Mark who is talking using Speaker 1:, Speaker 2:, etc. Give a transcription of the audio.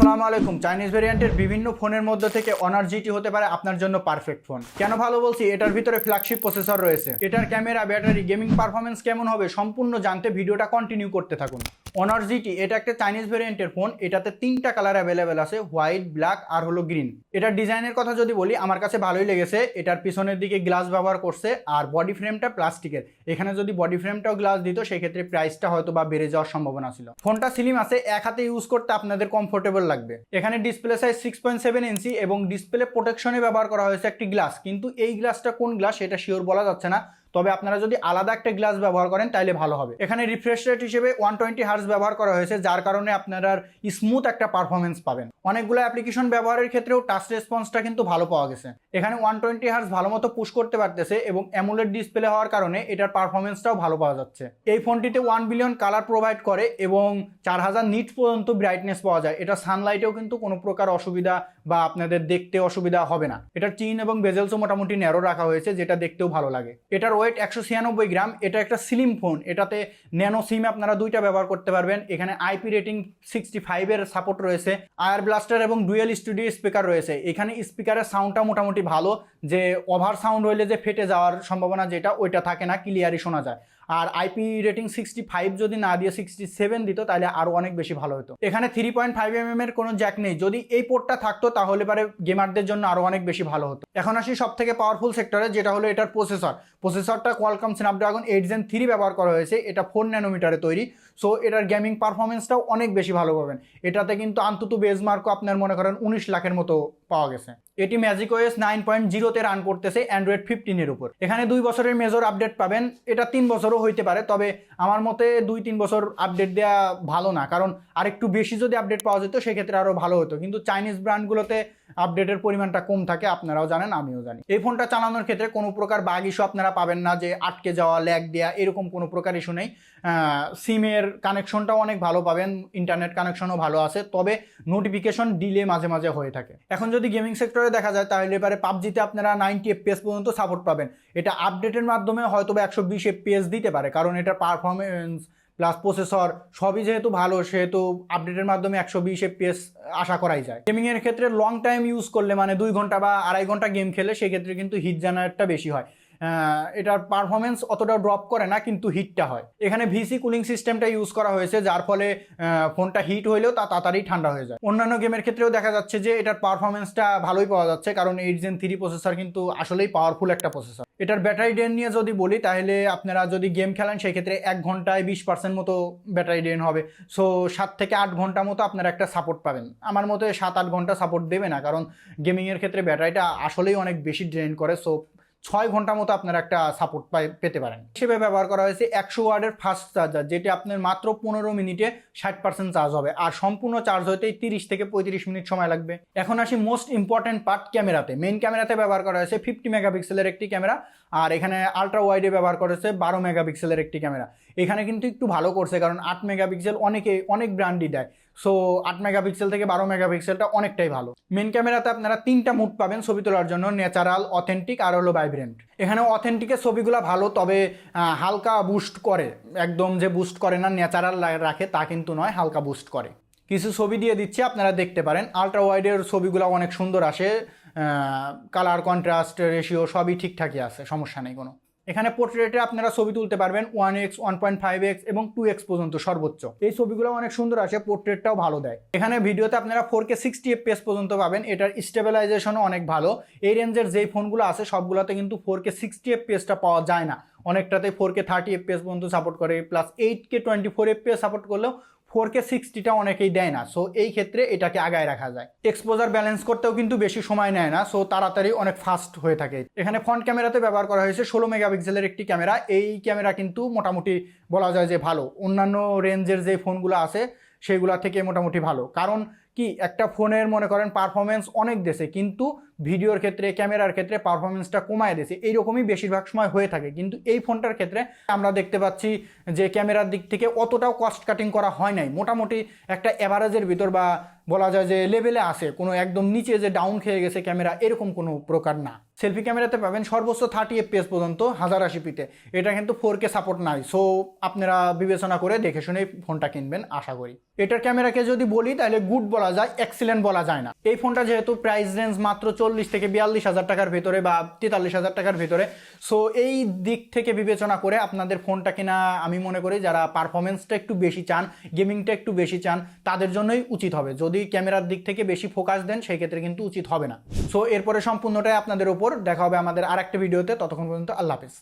Speaker 1: আসসালামু আলাইকুম। চাইনিজ ভেরিয়েন্টের বিভিন্ন ফোনের মধ্যে থেকে অনার জিটি হতে পারে আপনার জন্য পারফেক্ট ফোন কেন ভালো বলছি? এটার ভিতরে ফ্ল্যাগশিপ প্রসেসর রয়েছে। এটার ক্যামেরা ব্যাটারি গেমিং পারফরমেন্স কেমন হবে সম্পূর্ণ জানতে ভিডিওটা কন্টিনিউ করতে থাকুন। অনার জিটি এটা একটা চাইনিজ ভেরিয়েন্টের ফোন এটাতে তিনটা কালার অ্যাভেলেবেল আছে হোয়াইট ব্ল্যাক আর হলো গ্রিন এটার ডিজাইনের কথা যদি বলি, আমার কাছে ভালোই লেগেছে, এটার পিছনের দিকে গ্লাস ব্যবহার করছে, আর বডি ফ্রেমটা প্লাস্টিকের এখানে যদি বডি ফ্রেমটাও গ্লাস দিত, সেক্ষেত্রে প্রাইসটা হয়তো বা বেড়ে যাওয়ার সম্ভাবনা ছিল। ফোনটা স্লিম আছে, এক হাতে ইউজ করতে আপনাদের কমফোর্টেবল লাগবে। এখানে display size six point seven inch এবং ডিসপ্লে প্রোটেকশনে ব্যবহার করা হয়েছে একটি গ্লাস কিন্তু এই গ্লাসটা কোন গ্লাস সেটা শিওর বলা যাচ্ছে না। তবে আপনারা যদি আলাদা একটা গ্লাস ব্যবহার করেন তাহলে ভালো হবে। এখানে রিফ্রেশ রেট হিসেবে ওয়ান টোয়েন্টি হার্স ব্যবহার করা হয়েছে, যার কারণে আপনারা স্মুথ একটা পারফরমেন্স পাবেন। অনেকগুলো অ্যাপ্লিকেশন ব্যবহারের ক্ষেত্রেও টাচ রেসপন্সটা কিন্তু ভালো পাওয়া গেছে। এখানে ওয়ান টোয়েন্টি হার্স ভালো মতো পুশ করতে পারতেছে এবং অ্যামুলেট ডিসপ্লে হওয়ার কারণে এটার পারফরমেন্সটাও ভালো পাওয়া যাচ্ছে। এই ফোনটিতে ওয়ান বিলিয়ন কালার প্রোভাইড করে এবং চার হাজার নিট পর্যন্ত ব্রাইটনেস পাওয়া যায়। এটা সানলাইটেও কিন্তু কোনো প্রকার অসুবিধা বা আপনাদের দেখতে অসুবিধা হবে না। এটার চিন এবং বেজেলসও মোটামুটি ন্যারো রাখা হয়েছে, যেটা দেখতেও ভালো লাগে। এটার ওয়েট একশো ছিয়ানব্বই গ্রাম, এটা একটা স্লিম ফোন এটাতে ন্যানো সিম আপনারা দুইটা ব্যবহার করতে পারবেন। এখানে আইপি রেটিং সিক্সটি ফাইভের সাপোর্ট রয়েছে। আয়ার ব্লাস্টার এবং ডুয়েল স্টুডিও স্পিকার রয়েছে। এখানে স্পিকারের সাউন্ডটা মোটামুটি ভালো। যে ওভার সাউন্ড হইলে যে ফেটে যাওয়ার সম্ভাবনা যেটা, ওইটা থাকে না ক্লিয়ারই শোনা যায়। আর আইপি রেটিং সিক্সটি ফাইভ যদি না দিয়ে সিক্সটি সেভেন দিত, তাহলে আরও অনেক বেশি ভালো হতো। এখানে three point five M M এর কোনো জ্যাক নেই। যদি এই পোর্টটা থাকতো, তাহলে পারে গেমারদের জন্য আরও অনেক বেশি ভালো হতো। এখন আসি সব থেকে পাওয়ারফুল সেক্টরে যেটা হলো এটার processor প্রসেসরটা Qualcomm Snapdragon eight gen three ব্যবহার করা হয়েছে। এটা ফোর ন্যানোমিটারে তৈরি। সো এটার গেমিং পারফরমেন্সটাও অনেক বেশি ভালো পাবেন। এটাতে কিন্তু আন্তত বেজমার্কও আপনার মনে করেন উনিশ লাখের মতো পাওয়া গেছে। এটি ম্যাজিক ওয়েস নাইন পয়েন্ট জিরোতে রান করতেছে অ্যান্ড্রয়েড ফিফটিনের উপর। এখানে দুই বছরের মেজর আপডেট পাবেন। এটা তিন বছরও হইতে পারে, তবে আমার মতে দুই তিন বছর আপডেট দেওয়া ভালো না। কারণ আরেকটু বেশি যদি আপডেট পাওয়া যেত, সেক্ষেত্রে আরও ভালো হতো। কিন্তু চাইনিজ ব্র্যান্ডগুলোতে আপডেটের পরিমাণটা কম থাকে, আপনারাও জানেন, আমিও জানি। এই ফোনটা চালানোর ক্ষেত্রে কোনো প্রকার বাগ ইস্যু আপনারা পাবেন না যে আটকে যাওয়া ল্যাগ দেওয়া এরকম কোনো প্রকার ইস্যু নেই। সিমের কানেকশনটাও অনেক ভালো পাবেন ইন্টারনেট কানেকশনও ভালো আছে, তবে নোটিফিকেশন ডিলে মাঝে মাঝে হয়ে থাকে। এখন যদি গেমিং সেক্টরে দেখা যায়, তাহলে এবারে পাবজিতে আপনারা নাইনটি এফপিএস পর্যন্ত সাপোর্ট পাবেন। এটা আপডেটের মাধ্যমে হয়তো বা একশো বিশ এফপিএস দিতে পারে, কারণ এটার পারফরমেন্স প্লাস প্রসেসর সবই যেহেতু ভালো, সেহেতু আপডেটের মাধ্যমে একশো বিশ এফপিএস আশা করাই যায়। গেমিংয়ের ক্ষেত্রে লং টাইম ইউজ করলে মানে দুই ঘণ্টা বা আড়াই ঘণ্টা গেম খেলে, সেক্ষেত্রে কিন্তু হিট জেনারেটটা বেশি হয়। এটার পারফরমেন্স অতটা ড্রপ করে না, কিন্তু হিটটা হয়। এখানে ভিসি কুলিং সিস্টেমটা ইউজ করা হয়েছে, যার ফলে ফোনটা হিট হইলেও তা তাড়াতাড়ি ঠান্ডা হয়ে যায়। অন্যান্য গেমের ক্ষেত্রেও দেখা যাচ্ছে যে, এটার পারফরমেন্সটা ভালোই পাওয়া যাচ্ছে, কারণ এইট জেন থ্রি প্রসেসর কিন্তু আসলেই পাওয়ারফুল একটা প্রসেসর এটার ব্যাটারি ড্রেন নিয়ে যদি বলি, তাহলে আপনারা যদি গেম খেলেন, সেক্ষেত্রে এক ঘন্টায় বিশ পার্সেন্ট মতো ব্যাটারি ড্রেন হবে। সো সাত থেকে আট ঘণ্টা মতো আপনারা একটা সাপোর্ট পাবেন। আমার মতে সাত আট ঘণ্টা সাপোর্ট দেবে না, কারণ গেমিংয়ের ক্ষেত্রে ব্যাটারিটা আসলেই অনেক বেশি ড্রেন করে। সো ছয় ঘণ্টা মতো আপনারা একটা সাপোর্ট পেতে পারেন। হিসেবে ব্যবহার করা হয়েছে একশো ওয়ার্ডের ফাস্ট চার্জার যেটি আপনার মাত্র পনেরো মিনিটে ষাট পার্সেন্ট চার্জ হবে। আর সম্পূর্ণ চার্জ হতেই তিরিশ থেকে পঁয়ত্রিশ মিনিট সময় লাগবে। এখন আসি মোস্ট ইম্পর্টেন্ট পার্ট ক্যামেরাতে। মেইন ক্যামেরাতে ব্যবহার করা হয়েছে ফিফটি মেগাপিক্সেলের একটি ক্যামেরা, আর এখানে আলট্রা ওয়াইডে ব্যবহার করেছে বারো মেগাপিক্সেলের একটি ক্যামেরা। এখানে কিন্তু একটু ভালো করছে, কারণ আট মেগাপিক্সেল অনেকে, অনেক ব্র্যান্ডই দেয়। সো আট মেগাপিক্সেল থেকে বারো মেগাপিক্সেলটা অনেকটাই ভালো। মেন ক্যামেরাতে আপনারা তিনটা মুড পাবেন ছবি তোলার জন্য ন্যাচারাল অথেন্টিক আর হলো ভাইব্রেন্ট এখানে অথেন্টিকের ছবিগুলো ভালো, তবে হালকা বুস্ট করে। একদম যে বুস্ট করে না ন্যাচারাল রাখে, তা কিন্তু নয়, হালকা বুস্ট করে। কিছু ছবি দিয়ে দিচ্ছি, আপনারা দেখতে পারেন। আলট্রা ওয়াইডের ছবিগুলো অনেক সুন্দর আসে কালার কন্ট্রাস্ট রেশিও সবই ঠিকঠাকই আছে, সমস্যা নেই কোনো। এখানে পোর্ট্রেটে আপনারা ছবি তুলতে পারবেন one x one point five x এবং টু এক্স পর্যন্ত সর্বোচ্চ। এই ছবিগুলো অনেক সুন্দর আসে পোর্ট্রেটটাও ভালো দেয়। এখানে ভিডিওতে আপনারা ফোর কে সিক্সটি এফপিএস পর্যন্ত পাবেন, এটার স্টেবিলাইজেশনও অনেক ভালো। এই রেঞ্জের যেই ফোনগুলো আছে, সবগুলোতে কিন্তু ফোর কে সিক্সটি এফ এফপিএসটা পাওয়া যায় না। অনেকটাতে ফোর কে থার্টি এফপিএস পর্যন্ত সাপোর্ট করে plus eight K twenty four FPS support করলেও ফোর কে সিক্সটিটা অনেকেই দেয় না। সো এই ক্ষেত্রে এটাকে আগায় রাখা যায়। এক্সপোজার ব্যালেন্স করতেও কিন্তু বেশি সময় নেয় না। সো তাড়াতাড়ি অনেক ফাস্ট হয়ে থাকে। এখানে ফ্রন্ট ক্যামেরাতে ব্যবহার করা হয়েছে ষোলো মেগাপিক্সেলের একটি ক্যামেরা এই ক্যামেরা কিন্তু মোটামুটি বলা যায় যে ভালো। অন্যান্য রেঞ্জের যে ফোনগুলো আছে, সেগুলা থেকে মোটামুটি ভালো। কারণ কি একটা ফোনের মনে করেন পারফরমেন্স অনেক দেশে, কিন্তু ভিডিওর ক্ষেত্রে, ক্যামেরার ক্ষেত্রে পারফরমেন্সটা কমায় দিয়েছে এইরকমই বেশিরভাগ সময় হয়ে থাকে। কিন্তু এই ফোনটার ক্ষেত্রে আমরা দেখতে পাচ্ছি যে ক্যামেরার দিক থেকে অতটাও কস্ট কাটিং করা হয় নাই। মোটামুটি একটা অ্যাভারেজের ভিতর বা বলা যায় যে লেভেলে আসে কোনো একদম নিচে যে ডাউন খেয়ে গেছে ক্যামেরা, এরকম কোনো প্রকার না। সেলফি ক্যামেরাতে পাবেন সর্বোচ্চ থার্টি এফপিএস পর্যন্ত, হাজার আশি পিতে এটা কিন্তু ফোর কে সাপোর্ট নাই। সো আপনারা বিবেচনা করে দেখে শুনে ফোনটা কিনবেন, আশা করি। এটার ক্যামেরাকে যদি বলি, তাহলে গুড বলা যায় এক্সিলেন্ট বলা যায় না। এই ফোনটা যেহেতু প্রাইস রেঞ্জ মাত্র চল্লিশ থেকে বিয়াল্লিশ হাজার টাকার ভেতরে বা তেতাল্লিশ হাজার টাকার ভেতরে সো এই দিক থেকে বিবেচনা করে আপনাদের ফোনটা কিনা আমি মনে করি যারা পারফরমেন্সটা একটু বেশি চান গেমিংটা একটু বেশি চান, তাদের জন্যই উচিত হবে। যদি ক্যামেরার দিক থেকে বেশি ফোকাস দেন, সেই ক্ষেত্রে কিন্তু উচিত হবে না। সো এরপরে সম্পূর্ণটাই আপনাদের উপর। দেখা হবে আমাদের আরেকটা ভিডিওতে ততক্ষণ পর্যন্ত আল্লাহ হাফিজ।